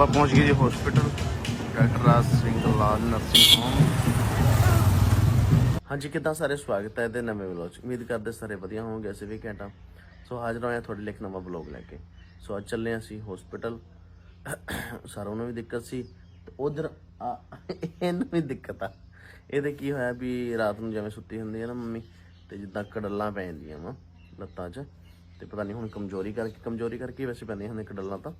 ਆਪਾਂ ਪਹੁੰਚ ਗਏ ਜੀ hospital doctor Raj Singh Lal nursing home ਹਾਂਜੀ, ਕਿੱਦਾਂ ਸਾਰੇ ਸਵਾਗਤ ਹੈ ਇਹਦੇ ਨਵੇਂ ਵਲੌਗ 'ਚ? ਉਮੀਦ ਕਰਦੇ ਸਾਰੇ ਵਧੀਆ ਹੋਵੋਗੇ, ਅਸੀਂ ਵੀ ਘੰਟਾ ਸੋ ਹਾਜ਼ਰ ਹੋਏ ਹਾਂ ਤੁਹਾਡੇ ਲਈ ਇੱਕ ਨਵਾਂ ਵਲੌਗ ਲੈ ਕੇ। ਸੋ ਅੱਜ ਚੱਲੇ ਹਾਂ ਅਸੀਂ ਹਸਪੀਟਲ ਸਾਰੋਂ ਨੂੰ ਵੀ ਦਿੱਕਤ ਸੀ, ਤੇ ਉਧਰ ਇਹਨੂੰ ਵੀ ਦਿੱਕਤ ਆ। ਇਹਦੇ ਕੀ ਹੋਇਆ ਵੀ ਰਾਤ ਨੂੰ ਜਿਵੇਂ ਸੁੱਤੀ ਹੁੰਦੀ ਹੈ ਨਾ ਮੰਮੀ, ਤੇ ਜਿੱਦਾਂ ਕੜੱਲਾਂ ਪੈ ਜਾਂਦੀਆਂ ਵਾ ਲੱਤਾਂ 'ਚ। ਤੇ ਪਤਾ ਨਹੀਂ ਹੁਣ ਕਮਜ਼ੋਰੀ ਕਰਕੇ ਕਮਜ਼ੋਰੀ ਕਰਕੇ ਹੀ ਵੈਸੇ ਪੈਂਦੀਆਂ ਹੁੰਦੀਆਂ ਡੱਲਾਂ ਤਾਂ।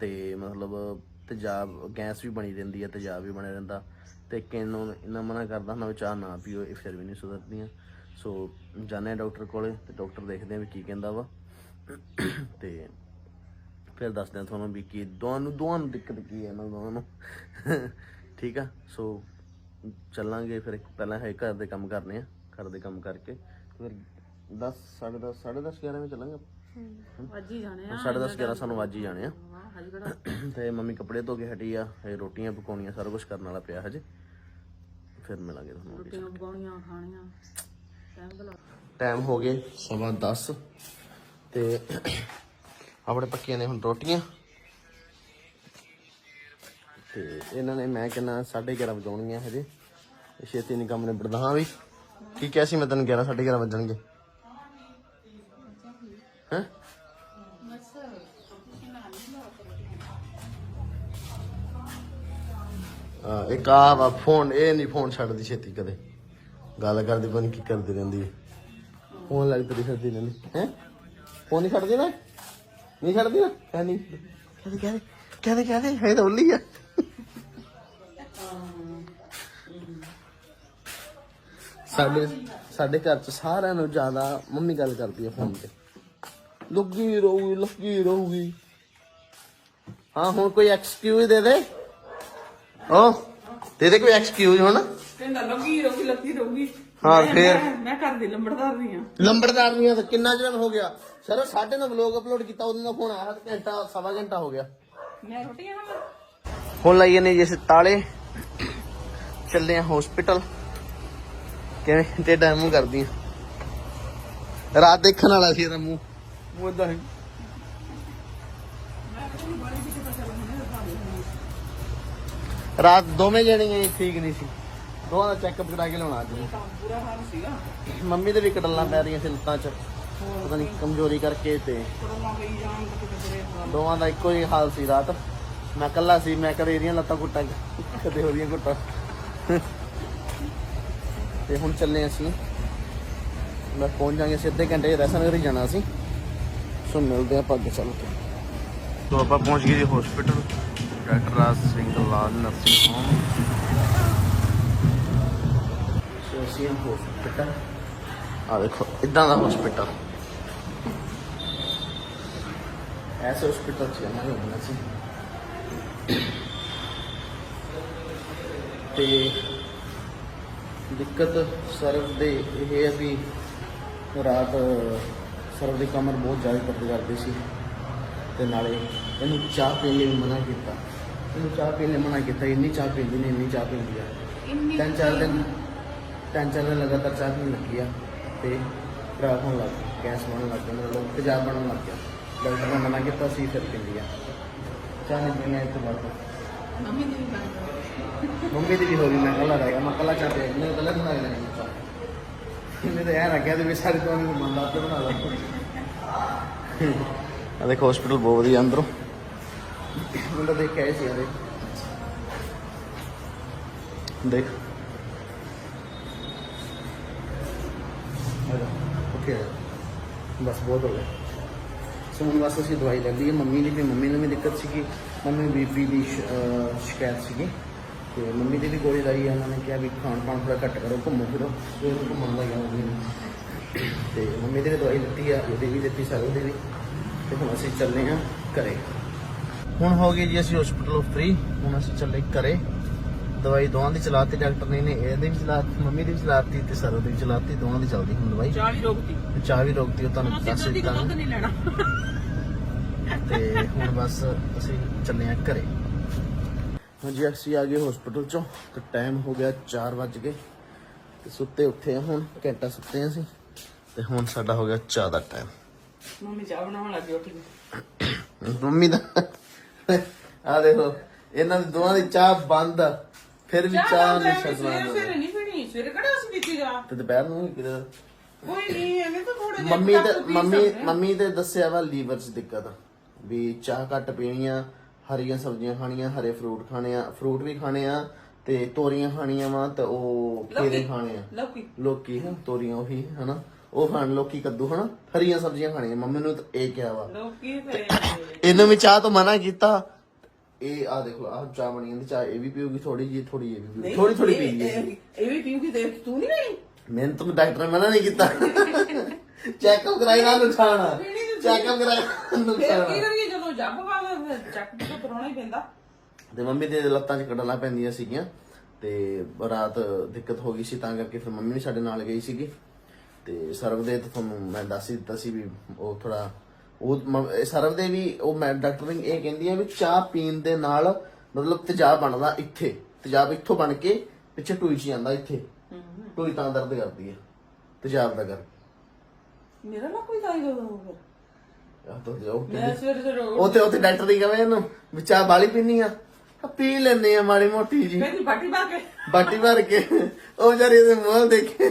ਤੇ ਮਤਲਬ ਤੇਜ਼ਾਬ, ਗੈਸ ਵੀ ਬਣੀ ਰਹਿੰਦੀ ਹੈ ਤੇਜ਼ਾਬ ਵੀ ਬਣਿਆ ਰਹਿੰਦਾ। ਤੇ ਕਿਨੂੰ ਇਹਨਾਂ ਮਨਾ ਕਰਦਾ ਹੁੰਦਾ ਵੀ ਚਾਹ ਨਾ ਪੀਓ, ਇਹ ਫਿਰ ਵੀ ਨਹੀਂ ਸੁਧਰਦੀਆਂ। ਸੋ ਜਾਣੇ ਡਾਕਟਰ ਕੋਲੇ, ਤੇ ਡਾਕਟਰ ਦੇਖਦੇ ਆ ਵੀ ਕੀ ਕਹਿੰਦਾ ਵਾ। ਤੇ ਫਿਰ ਦੱਸਦੇ ਆ ਤੁਹਾਨੂੰ ਵੀ ਕੀ, ਦੋਵਾਂ ਨੂੰ ਦੋਵਾਂ ਨੂੰ ਦਿੱਕਤ ਕੀ ਹੈ ਇਹਨਾਂ ਦੋਵਾਂ ਨੂੰ। ਠੀਕ ਆ? ਸੋ ਚੱਲਾਂਗੇ ਫਿਰ ਪਹਿਲਾਂ ਹੈ ਘਰ ਦੇ ਕੰਮ ਕਰਨੇ ਆ, ਘਰ ਦੇ ਕੰਮ ਕਰਕੇ। ਫਿਰ 10 10:30 10:30 11 ਵਜੇ ਚੱਲਾਂਗੇ ਅੱਜ ਹੀ। ਜਾਣੇ ਆ। ਸਾਢੇ 10 11 ਸਾਨੂੰ ਅੱਜ ਹੀ ਜਾਣੇ ਆ। ਹਾਂ ਹਜੇ ਕਿਹੜਾ? ਤੇ ਮੰਮੀ ਕੱਪੜੇ ਧੋ ਕੇ ਹਟੀ ਆ ਇਹ ਰੋਟੀਆਂ ਪਕਾਉਣੀਆਂ ਸਾਰਾ ਕੁਝ ਕਰਨ ਵਾਲਾ ਪਿਆ ਹਜੇ। ਫਿਰ ਮਿਲਾਂਗੇ ਤੁਹਾਨੂੰ ਰੋਟੀਆਂ ਪਕਾਉਣੀਆਂ ਖਾਣੀਆਂ ਟਾਈਮ ਬਲਾ ਟਾਈਮ ਹੋ ਗਏ ਸਵਾ 10 ਤੇ ਆਪਣੇ ਪੱਕੀਆਂ ਨੇ ਹੁਣ ਰੋਟੀਆਂ। ਤੇ ਇਹਨਾਂ ਨੇ ਮੈਂ ਕਹਿੰਦਾ 11:30 ਵਜਾਉਣੀਆਂ ਹਜੇ। ਇਹ ਛੇਤੀ ਨਹੀਂ ਕੰਮ ਨਿਬੜਦਾ ਹਾਂ ਵੀ। ਕੀ ਕਿਹਾ ਸੀ ਮੈਂ ਤੈਨੂੰ 11 11:30 ਵੱਜਣਗੇ? ਹੈਂ ਆ ਇੱਕ ਆ ਵਾ ਫੋਨ ਇਹ ਨਹੀਂ ਫੋਨ ਛੱਡਦੀ ਛੇਤੀ ਕਦੇ। ਗੱਲ ਕਰਦੀ ਪਤਾ ਕੀ ਕਰਦੀ ਰਹਿੰਦੀ ਹੈ। ਫੋਨ ਲੱਗਦੀ ਛੱਡਦੀ ਰਹਿੰਦੀ। ਹੈ? ਫੋਨ ਨਹੀਂ ਛੱਡਦੀ ਨਾ? ਨਹੀਂ ਛੱਡਦੀ ਨਾ? ਹੈ ਨਹੀਂ ਕਹਿੰਦੇ ਕਹਿੰਦੇ ਕਹਿੰਦੇ ਕਹਿੰਦੇ ਹੈ ਤਾਂ ਉੱਲੀ ਆ। ਸਾਡੇ ਸਾਡੇ ਘਰ ਚ ਸਾਰਿਆਂ ਨੂੰ ਜ਼ਿਆਦਾ ਮੰਮੀ ਗੱਲ ਕਰਦੀ ਹੈ ਫੋਨ ਤੇ। ਲੱਗੀ ਰਹੂਗੀ ਲੱਗੀ ਰਹੂਗੀ ਹਾਂ ਹੁਣ ਕੋਈ ਐਕਸਕਿਊਜ਼ ਦੇ ਦੇ। ਓ ਦੇ ਦੇ ਕੋਈ ਐਕਸਕਿਊਜ਼ ਹੁਣ। ਕਹਿੰਦਾ ਲੱਗੀ ਰਹੂਗੀ ਲੱਗੀ ਰਹੂਗੀ ਹਾਂ ਫੇਰ। ਮੈਂ ਘਰ ਦੀ ਲੰਬੜਦਾਰ ਨਹੀਂ ਆ ਲੰਬੜਦਾਰ ਨਹੀਂ ਆ ਤਾਂ ਕਿੰਨਾ ਚਿਰ ਹੋ ਗਿਆ? ਸਰ ਸਾਡੇ ਨਾਲ ਵਲੌਗ ਅਪਲੋਡ ਕੀਤਾ ਉਹਦੇ ਦਾ ਫੋਨ ਆਇਆ ਤੇ ਘੰਟਾ ਸਵਾ ਘੰਟਾ ਹੋ ਗਿਆ। ਮੈਂ ਰੋਟੀਆਂ ਖਾਵਾਂ? ਹੁਣ ਲਾਈਏ ਨੇ ਜਿਸ ਤਾਲੇ। ਚੱਲਦੇ ਆ ਹਸਪੀਟਲ ਕਿਵੇਂ? ਤੇ ਡੈਮੋ ਕਰਦੀ ਆ ਰਾਤ ਦੇਖਣ ਵਾਲਾ ਸੀ ਇਹਦਾ ਮੂੰਹ। ਮੂੰਹ ਇਦਾਂ ਹੀ। ਰਾਤ ਦੋਵੇਂ ਜਣੇ ਠੀਕ ਨਹੀਂ ਸੀ। ਦੋਵਾਂ ਦਾ ਚੈੱਕਅਪ ਕਰਾ ਕੇ ਲਿਆਉਣਾ ਅੱਜ ਪੂਰਾ ਹਾਲ ਸੀਗਾ ਮੰਮੀ ਦੇ ਵੀ ਕਟਲਾਂ ਪੈ ਰਹੀਆਂ ਸੀ ਲੱਤਾਂ 'ਚ। ਪਤਾ ਨਹੀਂ ਕਮਜ਼ੋਰੀ ਕਰਕੇ ਤੇ ਕੋਲੋਂ ਗਈ ਜਾਣ ਕਿਤੇ ਕਿਤੇ ਦੋਵਾਂ ਦਾ ਇੱਕੋ ਹੀ ਹਾਲ ਸੀ ਰਾਤ। ਮੈਂ ਕੱਲਾ ਸੀ, ਮੈਂ ਕਦੇ ਇਹਦੀਆਂ ਲੱਤਾਂ ਕੁੱਟਾਂ ਕਦੇ ਉਹਦੀਆਂ ਕੁੱਟਾਂ। ਤੇ ਹੁਣ ਚੱਲੇ ਅਸੀਂ। ਮੈਂ ਪਹੁੰਚ ਜਾਾਂਗੇ ਸਿੱਧੇ ਘੰਟੇ ਰੈਸਨ ਕਰੀ ਜਾਣਾ ਸੀ। ਸੋ ਮਿਲਦੇ ਆਪਾਂ ਅੱਗੇ ਚੱਲ ਕੇ। ਸੋ ਆਪਾਂ ਪਹੁੰਚ ਗਏ ਜੀ hospital doctor Raj Singh Lal nursing home so ਅਸੀਂ ਹਸਪੀਟਲ ਆ ਦੇਖੋ, ਇਦਾਂ ਦਾ ਹਸਪੀਟਲ ਐਸੇ ਹਸਪੀਟਲ ਚ ਜਾਣਾ ਹੋਣਾ ਸੀ। ਤੇ ਦਿੱਕਤ ਸਰਵ ਦੇ ਇਹ ਹੈ ਵੀ ਰਾਤ ਸਰਵ ਦੀ ਕਮਰ ਬਹੁਤ ਜ਼ਿਆਦਾ ਦਰਦ ਕਰਦੀ ਸੀ ਤੇ ਨਾਲੇ ਇਹਨੂੰ ਚਾਹ ਪੀਣ ਲਈ ਮਨਾ ਕੀਤਾ। ਇਹਨੂੰ ਚਾਹ ਪੀਣ ਲਈ ਮਨਾ ਕੀਤਾ ਇੰਨੀ ਚਾਹ ਪੀਂਦੀ ਨੇ ਇੰਨੀ ਚਾਹ ਪੀਂਦੀ ਆ। ਤਿੰਨ ਚਾਰ ਦਿਨ ਤਿੰਨ ਚਾਰ ਦਿਨ ਲਗਾਤਾਰ ਚਾਹ ਪੀਣ ਲੱਗੀ ਆ ਤੇ ਖਰਾਬ ਹੋਣ ਲੱਗ ਗਈ ਗੈਸ ਬਣਨ ਲੱਗ ਗਿਆ ਮਤਲਬ ਤੇਜ਼ਾਬ ਬਣਨ ਲੱਗ ਗਿਆ। ਡਾਕਟਰ ਨੇ ਮਨਾ ਕੀਤਾ ਸੀ ਫਿਰ ਪੀਂਦੀ ਆ। ਚਾਹ ਨਹੀਂ ਪੀਣਾ ਇੱਕ ਵਾਰ ਮੰਮੀ ਦੀ ਵੀ ਮੰਮੀ ਦੀ ਵੀ ਹੋ ਗਈ ਮੈਂ ਕੱਲਾ ਰਹਿ ਗਿਆ ਮੈਂ ਕੱਲਾ ਚਾਹ ਪਿਆ ਮੈਂ ਕੱਲਾ ਬਣਾ ਲੈਣਾ ਚਾਹ। ਇਹਨੇ ਤਾਂ ਇਹ ਰੱਖਿਆ ਤੇ ਵੀ ਸਾਰੇ ਤੋਂ ਨੂੰ ਮੰਨ ਲਾ ਤੇ ਬਣਾ ਲਾ। ਆ ਦੇਖੋ ਹਸਪੀਟਲ ਬਹੁਤ ਵਧੀਆ ਅੰਦਰੋਂ। ਮੁੰਡਾ ਦੇਖ ਕੇ ਆਏ ਸੀ ਇਹਦੇ ਦੇਖ। ਓਕੇ ਬਸ ਬਹੁਤ ਹੋ ਗਿਆ। ਸੋ ਹੁਣ ਬਸ ਅਸੀਂ ਦਵਾਈ ਲੈ ਲਈ ਮੰਮੀ ਦੀ ਵੀ ਮੰਮੀ ਨੂੰ ਵੀ ਦਿੱਕਤ ਸੀਗੀ। ਮੰਮੀ ਬੀਪੀ ਦੀ ਸ਼- ਸ਼ਿਕਾਇਤ ਸੀਗੀ। ਤੇ ਮੰਮੀ ਦੀ ਵੀ ਗੋਲੀ ਲਾਈ ਹੈ ਉਹਨਾਂ ਨੇ ਕਿਹਾ ਵੀ ਖਾਣ ਪਾਣ ਥੋੜਾ ਘੱਟ ਕਰੋ ਘੁੰਮੋ ਫਿਰੋ। ਤੇ ਉਹ ਘੁੰਮਣ ਦਾ ਗਿਆ ਮੰਮੀ ਨੂੰ। ਤੇ ਮੰਮੀ ਦੀ ਵੀ ਦਵਾਈ ਲਿੱਤੀ ਆ ਉਹਦੀ ਵੀ ਦਿੱਤੀ ਸਰੋਂ ਦੀ ਵੀ। ਤੇ ਹੁਣ ਅਸੀਂ ਚੱਲੇ ਹਾਂ ਘਰੇ। ਹੁਣ ਹੋ ਗਏ ਜੀ ਅਸੀਂ ਹਸਪੀਟਲੋਂ ਫ੍ਰੀ ਹੁਣ ਅਸੀਂ ਚੱਲੇ ਘਰੇ। ਦਵਾਈ ਦੋਵਾਂ ਦੀ ਚਲਾਤੀ ਡਾਕਟਰ ਨੇ ਇਹਨੇ ਇਹਦੀ ਵੀ ਚਲਾਤੀ ਮੰਮੀ ਦੀ ਵੀ ਚਲਾਤੀ ਤੇ ਸਰੋਂ ਦੀ ਵੀ ਚਲਾਤੀ ਦੋਵਾਂ ਦੀ ਚੱਲਦੀ ਹੁਣ ਦਵਾਈ। ਚਾਹ ਵੀ ਰੋਕਤੀ। ਚਾਹ ਵੀ ਰੋਕਤੀ ਉਹ ਤੁਹਾਨੂੰ ਦੱਸ ਦਿੱਤਾ। ਤੇ ਹੁਣ ਬਸ ਅਸੀਂ ਚੱਲੇ ਆ ਘਰੇ। ਹਾਂਜੀ ਅਸੀਂ ਆ ਗਏ ਹਸਪੀਟਲ ਚੋਂ। ਤੇ ਟਾਈਮ ਹੋ ਗਿਆ 4 ਵਜ ਗਏ। ਤੇ ਸੁੱਤੇ ਉੱਠੇ ਆ ਹੁਣ ਘੰਟਾ ਸੁੱਤੇ ਆ ਅਸੀਂ। ਤੇ ਹੁਣ ਸਾਡਾ ਹੋ ਗਿਆ ਚਾਹ ਦਾ ਟਾਈਮ ਮੰਮੀ ਚਾਹ ਬਣਾਉਣ ਲੱਗੀ ਉੱਠ ਕੇ। ਮੰਮੀ ਦਾ ਆ ਦੇਖੋ ਇਹਨਾਂ ਦੇ ਦੋਵਾਂ ਦੀ ਚਾਹ ਬੰਦ ਆ, ਫਿਰ ਵੀ ਚਾਹ ਨਹੀਂ ਛੱਡਣਾ ਸਵੇਰੇ ਇਹਨਾਂ ਸਵੇਰੇ ਨੇ। ਨਹੀਂ ਪੀਣੀ। ਸਵੇਰੇ ਕਿਹੜਾ ਅਸੀਂ ਪੀਤੀ ਜਾ ਤੇ ਦੁਪਹਿਰ ਨੂੰ ਕਿਤੇ ਕੋਈ ਨਹੀਂ ਐਵੇਂ ਤਾਂ ਥੋੜੇ ਮੰਮੀ ਤੇ ਮੰਮੀ ਮੰਮੀ ਤੇ ਦੱਸਿਆ ਵਾ ਲੀਵਰ 'ਚ ਦਿੱਕਤ। ਆ ਵੀ ਚਾਹ ਘੱਟ ਪੀਣੀ ਆ। ਹਰੀਆਂ ਸਬਜ਼ੀਆਂ ਖਾਣੀਆਂ ਹਰੇ ਫਰੂਟ ਖਾਣੇ ਆ ਫਰੂਟ ਵੀ ਖਾਣੇ ਆ ਤੇ ਤੋਰੀਆਂ ਖਾਣੀਆਂ ਵਾ ਤੇ ਉਹ ਖੀਰੇ ਖਾਣੇ ਆ। ਲੋਕੀ। ਲੋਕੀ ਤੋਰੀਆਂ ਉਹੀ ਹਨਾ? ਉਹ ਖਾਣ ਲੋਕੀ ਕੱਦੂ ਹਨਾ? ਹਰੀਆਂ ਸਬਜ਼ੀਆਂ ਖਾਣੀਆਂ ਮੰਮੀ ਨੂੰ ਤਾਂ ਇਹ ਕਿਹਾ ਵਾ। ਲੋਕੀ ਤੇ ਇਹਨੂੰ ਵੀ ਚਾਹ ਤੋਂ ਮਨਾ ਕੀਤਾ। ਇਹ ਆ ਦੇਖੋ ਆ ਚਾਹ ਬਣੀ ਜਾਂਦੀ ਚਾਹ ਇਹ ਵੀ ਪੀਊਗੀ ਥੋੜੀ ਜੀ ਥੋੜੀ ਇਹ ਵੀ ਥੋੜੀ ਥੋੜੀ ਪੀ ਲਈ ਇਹ- ਵੀ। ਪੀਊਗੀ ਤੇ ਤੂੰ ਨਹੀਂ ਪੀਣੀ ਮੈਨੂੰ ਤਾਂ ਡਾਕਟਰ ਨੇ ਮਨਾ ਨਹੀਂ ਕੀਤਾ। ਚੈੱਕਅਪ ਕਰਾਈ ਨਾਲ ਨੁਕਸਾਨ ਚੈੱਕਅਪ ਫਿਰ ਨੁਕਸਾਨ ਜਦੋਂ ਖਾਵਾ ਫਿਰ ਚੱਕ ਤਾਂ ਕਰਾਉਣਾ ਹੀ ਪੈਂਦਾ। ਤੇ ਮੰਮੀ ਦੇ ਲੱਤਾਂ 'ਚ ਕੱਢਣਾ ਪੈਂਦੀਆਂ ਸੀਗੀਆਂ ਤੇ ਰਾਤ ਦਿੱਕਤ ਹੋ ਗਈ ਸੀ ਤਾਂ ਕਰਕੇ ਫਿਰ ਮੰਮੀ ਵੀ ਸਾਡੇ ਨਾਲ ਗਈ ਸੀਗੀ। ਤੇ ਸਰਵ ਦੇ ਤੇ ਤੁਹਾਨੂੰ ਮੈਂ ਦੱਸ ਹੀ ਦਿੱਤਾ ਸੀ ਵੀ ਉਹ ਥੋੜਾ ਉਹ ਮ- ਇਹ ਸਰਵ ਦੇ ਵੀ ਉਹ ਮੈਂ ਡਾਕਟਰ ਨੇ ਇਹ ਕਹਿੰਦੀ ਆ ਵੀ ਚਾਹ ਪੀਣ ਦੇ ਨਾਲ ਮਤਲਬ ਤੇਜ਼ਾਬ ਬਣਦਾ ਇੱਥੇ ਤੇਜ਼ਾਬ ਇੱਥੋਂ ਬਣ ਕੇ ਪਿੱਛੇ ਟੂਈ 'ਚ ਜਾਂਦਾ ਇੱਥੇ। ਟੂਈ ਤਾਂ ਦਰਦ ਕਰਦੀ ਹੈ ਤੇਜ਼ਾਬ ਦਾ ਕਰ ਮੇਰਾ ਨਾ ਕੋਈ ਦਾਈ ਦੋ ਫਿਰ ਆਹ ਤਾਂ ਜਾਓ ਮੈਂ ਸਵੇਰੇ ਸਵੇਰੇ ਉੱਠ- ਉੱਥੇ ਉੱਥੇ ਡਾਕਟਰ ਦੀ ਕਹਵੇ ਇਹਨੂੰ ਵੀ ਚਾਹ ਬਾਲੀ ਪੀਣੀ ਆ। ਆ ਪੀ ਲੈਨੇ ਆ ਮਾੜੀ ਮੋਟੀ ਜੀ। ਕਹਿੰਦੀ ਬਾਟੀ ਪਾ ਕੇ। ਬਾਟੀ ਭਰ ਕੇ। ਉਹ ਵਿਚਾਰੀ ਦੇ ਮੂੰਹ ਦੇਖੇ।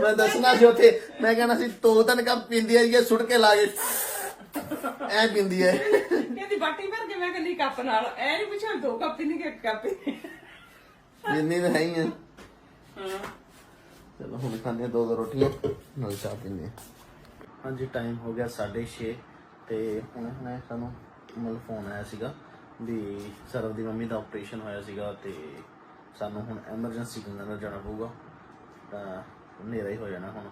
ਮੈਂ ਦੱਸਣਾ ਸੀ ਉੱਥੇ ਮੈਂ ਕਹਿਣਾ ਸੀ ਦੋ ਤਿੰਨ ਕੱਪ ਪੀਂਦੀ ਹੈ ਸੁੱਟ ਕੇ ਲਾ ਕੇ। ਐ ਪੀਂਦੀ ਹੈ ਕਹਿੰਦੀ ਬਾਟੀ ਭਰ ਕੇ ਮੈਂ ਕਹਿੰਦੀ ਕੱਪ ਨਾਲ। ਐ ਨਹੀਂ ਪੁੱਛਿਆ ਦੋ ਕੱਪ ਪੀਣੀ ਕਿ ਇੱਕ ਕੱਪ ਪੀਣੀ ਪੀਂਦੀ ਤਾਂ ਹੈ ਹੀ ਆ। ਹਾਂ। ਚਲੋ ਹੁਣ ਖਾਂਦੇ ਆ ਦੋ ਦੋ ਰੋਟੀਆਂ ਨਾਲ ਚਾਹ ਪੀਂਦੇ ਆ। ਹਾਂਜੀ ਟਾਈਮ ਹੋ ਗਿਆ 6:30 ਤੇ ਹੁਣ ਹੁਣੇ ਸਾਨੂੰ ਮਤਲਬ ਫੋਨ ਆਇਆ ਸੀਗਾ ਵੀ ਸਰਵ ਦੀ ਮੰਮੀ ਦਾ ਆਪਰੇਸ਼ਨ ਹੋਇਆ ਸੀਗਾ ਤੇ ਸਾਨੂੰ ਹੁਣ ਐਮਰਜੈਂਸੀ ਨਾਲ ਜਾਣਾ ਪਊਗਾ। ਤਾਂ ਹਨੇਰਾ ਹੀ ਹੋ ਜਾਣਾ ਹੁਣ।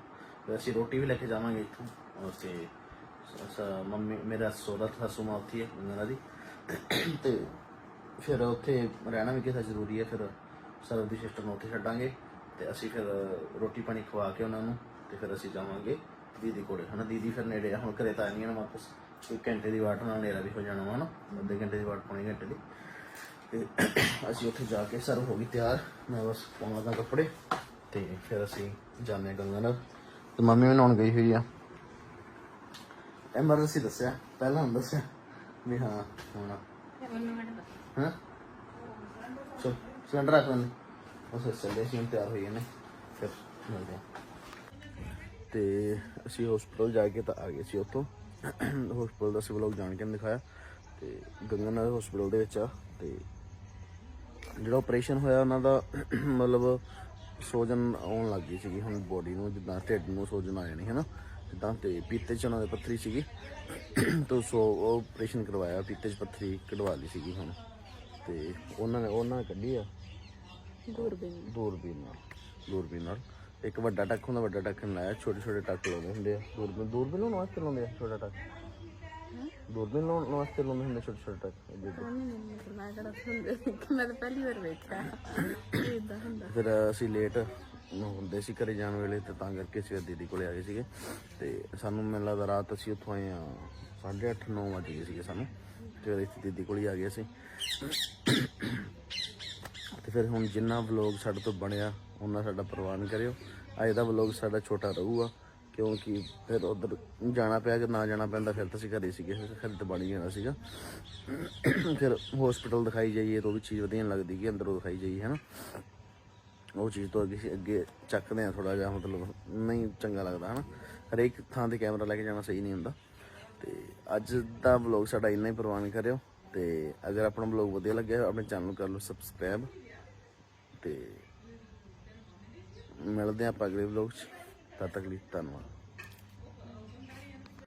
ਤੇ ਅਸੀਂ ਰੋਟੀ ਵੀ ਲੈ ਕੇ ਜਾਵਾਂਗੇ ਇੱਥੋਂ। ਉਸੇ ਸ- ਮੰਮੀ, ਮੇਰਾ ਸੋਦਾ ਸੱਸੂ ਮਾਂ ਉੱਥੇ ਹੈ ਉਹਨਾਂ ਦੀ। ਤੇ ਫਿਰ ਉੱਥੇ ਰਹਿਣਾ ਵੀ ਕਿਸਾ ਜ਼ਰੂਰੀ ਹੈ ਫਿਰ ਸਰਵ ਦੀ ਸਿਸਟਰ ਨੂੰ ਉੱਥੇ ਛੱਡਾਂਗੇ। ਤੇ ਅਸੀਂ ਫਿਰ ਰੋਟੀ ਪਾਣੀ ਖਵਾ ਕੇ ਉਹਨਾਂ ਨੂੰ, ਤੇ ਫਿਰ ਅਸੀਂ ਜਾਵਾਂਗੇ। ਦੀਦੀ ਕੋਲੇ ਹਨਾ ਦੀਦੀ ਫਿਰ ਨੇੜੇ ਆ ਹੁਣ ਘਰੇ ਤਾਂ ਆਣੀਆਂ ਨਾ ਵਾਪਸ। ਇੱਕ ਘੰਟੇ ਦੀ ਵਾਟ ਨਾਲ ਹਨੇਰਾ ਵੀ ਹੋ ਜਾਣਾ ਵਾ ਨਾ ਅੱਧੇ ਘੰਟੇ ਦੀ ਵਾਟ ਪੌਣੀ ਘੰਟੇ ਦੀ। ਤੇ ਅਸੀਂ ਉੱਥੇ ਜਾ ਕੇ ਸਰਵ ਹੋ ਗਈ ਤਿਆਰ ਮੈਂ ਬਸ ਪਾਉਣਾ ਕੱਪੜੇ ਤੇ ਫਿਰ ਅਸੀਂ ਜਾਂਦੇ ਗੰਗਾ ਨਗਰ। ਤੇ ਮੰਮੀ ਵੀ ਨਹਾਉਣ ਗਈ ਹੋਈ ਆ। ਐਮਰਜੈਂਸੀ ਦੱਸਿਆ ਪਹਿਲਾਂ ਹੁਣ ਦੱਸਿਆ ਵੀ ਹਾਂ ਹੁਣ ਹਾਂ? ਚਲ ਸਿਲੰਡਰ ਰੱਖ ਲੈਂਦੇ। ਉਸ ਚੱਲਦੇ ਸੀ ਤਿਆਰ ਹੋਈ ਨੇ ਫਿਰ ਮਿਲਦੇ ਹਾਂ। ਤੇ ਅਸੀਂ ਹਸਪੀਟਲ ਜਾ ਕੇ ਤਾਂ ਆ ਗਏ ਸੀ ਉੱਥੋਂ। ਹਸਪੀਟਲ ਦਾ ਸਿਵਲ ਲੋਕ ਜਾਣ ਕੇ ਦਿਖਾਇਆ। ਤੇ ਗੰਗਾਨਗਰ ਹਸਪੀਟਲ ਦੇ ਵਿੱਚ ਆ। ਤੇ ਜਿਹੜਾ ਆਪਰੇਸ਼ਨ ਹੋਇਆ ਉਹਨਾਂ ਦਾ ਮਤਲਬ ਸੋਜਨ ਆਉਣ ਲੱਗ ਗਈ ਸੀਗੀ। ਹੁਣ ਬੋਡੀ ਨੂੰ ਜਿੱਦਾਂ ਢਿੱਡ ਨੂੰ ਸੋਜਨ ਆ ਜਾਣੀ ਹੈ ਨਾ ਜਿੱਦਾਂ ਤੇ ਪੀਤੇ ਚ ਉਹਨਾਂ ਦੇ ਪੱਥਰੀ ਸੀਗੀ। ਤੋਂ ਸੋ ਉਹ ਆਪਰੇਸ਼ਨ ਕਰਵਾਇਆ ਪੀਤੇ ਚ ਪੱਥਰੀ ਕਢਵਾ ਲਈ ਸੀਗੀ ਹੁਣ। ਤੇ ਉਹਨਾਂ ਨੇ ਉਹਨਾਂ ਨੇ ਕੱਢੀ ਆ। ਦੂਰਬੀਨ। ਦੂਰਬੀਨ ਨਾਲ ਦੂਰਬੀਨ ਨਾਲ। ਇੱਕ ਵੱਡਾ ਟੱਕ ਹੁੰਦਾ ਵੱਡਾ ਟੱਕ ਲਾਇਆ ਛੋਟੇ ਛੋਟੇ ਟੱਕ ਲਾਉਂਦੇ ਹੁੰਦੇ ਆ। ਦੂਰਬੀਨ ਦੂਰਬੀਨ ਲਾਉਣ ਵਾਸਤੇ ਲਾਉਂਦੇ ਆ ਛੋਟਾ ਟੱਕ। ਦੂਰਬੀਨ ਲਾਉਣ ਵਾਸਤੇ ਲਾਉਂਦੇ ਹੁੰਦੇ ਛੋਟੇ ਛੋਟੇ ਟੱਕ। ਅੱਗੇ ਅੱਗੇ। ਮੈਂ ਕਿਹੜਾ ਸੁਣਦੇ ਮੈਂ ਤਾਂ ਪਹਿਲੀ ਵਾਰ ਵੇਖਿਆ। ਇਦਾਂ ਹੁੰਦਾ। ਫਿਰ ਅਸੀਂ ਲੇਟ ਹੁੰਦੇ ਸੀ ਘਰੇ ਜਾਣ ਵੇਲੇ ਤੇ ਤਾਂ ਕਰਕੇ ਅਸੀਂ ਦੀਦੀ ਕੋਲੇ ਆ ਗਏ ਸੀਗੇ। ਤੇ ਸਾਨੂੰ ਮੈਨੂੰ ਲੱਗਦਾ ਰਾਤ ਅਸੀਂ ਉੱਥੋਂ ਆਏ ਆ 8:30 9 ਵਜੇ ਸੀਗੇ ਸਾਨੂੰ। ਤੇ ਇੱਥੇ ਦੀਦੀ ਕੋਲ ਹੀ ਆ ਗਏ ਅਸੀਂ। ਤੇ ਫਿਰ ਹੁਣ ਜਿੰਨਾ ਵਲੌਗ ਸਾਡੇ ਤੋਂ ਬਣਿਆ ਉਹਨਾਂ ਸਾਡਾ ਪ੍ਰਵਾਨ ਕਰਿਓ। ਅੱਜ ਦਾ ਵਲੌਗ ਸਾਡਾ ਛੋਟਾ ਰਹੂਗਾ, ਕਿਉਂਕਿ ਫਿਰ ਉਧਰ ਜਾਣਾ ਪਿਆ ਕਿ ਨਾ ਜਾਣਾ ਪੈਂਦਾ, ਫਿਰ ਤਾਂ ਅਸੀਂ ਘਰੇ ਸੀਗੇ, ਫਿਰ ਘਰੇ ਤਾਂ ਬਣ ਹੀ ਜਾਣਾ ਸੀਗਾ। ਫਿਰ ਹਸਪੀਟਲ ਦਿਖਾਈ ਜਾਈਏ ਤਾਂ ਉਹ ਵੀ ਚੀਜ਼ ਵਧੀਆ ਨੀ ਲੱਗਦੀ ਕਿ ਅੰਦਰੋਂ ਦਿਖਾਈ ਜਾਈਏ, ਹਨਾ। ਉਹ ਚੀਜ਼ ਤੋਂ ਅੱਗੇ ਅੱਗੇ ਚੱਕਦੇ ਆ ਥੋੜਾ ਜਿਹਾ, ਮਤਲਬ ਨਹੀਂ ਚੰਗਾ ਲੱਗਦਾ, ਹਨਾ। ਹਰੇਕ ਥਾਂ ਤੇ ਕੈਮਰਾ ਲੈ ਕੇ ਜਾਣਾ ਸਹੀ ਨਹੀਂ ਹੁੰਦਾ। ਤੇ ਅੱਜ ਦਾ ਵਲੌਗ ਸਾਡਾ ਇੰਨਾ ਹੀ ਪ੍ਰਵਾਨ ਕਰਿਓ। ਤੇ ਅਗਰ ਆਪਣਾ ਵਲੌਗ ਵਧੀਆ ਲੱਗਿਆ, ਆਪਣੇ ਚੈਨਲ ਨੂੰ ਕਰ ਲਓ ਸਬਸਕ੍ਰਾਈਬ ਤੇ ਮਿਲਦੇ ਹਾਂ ਆਪਾਂ ਅਗਲੇ ਵਲੌਗ 'ਚ। ਤਦ ਤੱਕ ਲਈ ਧੰਨਵਾਦ।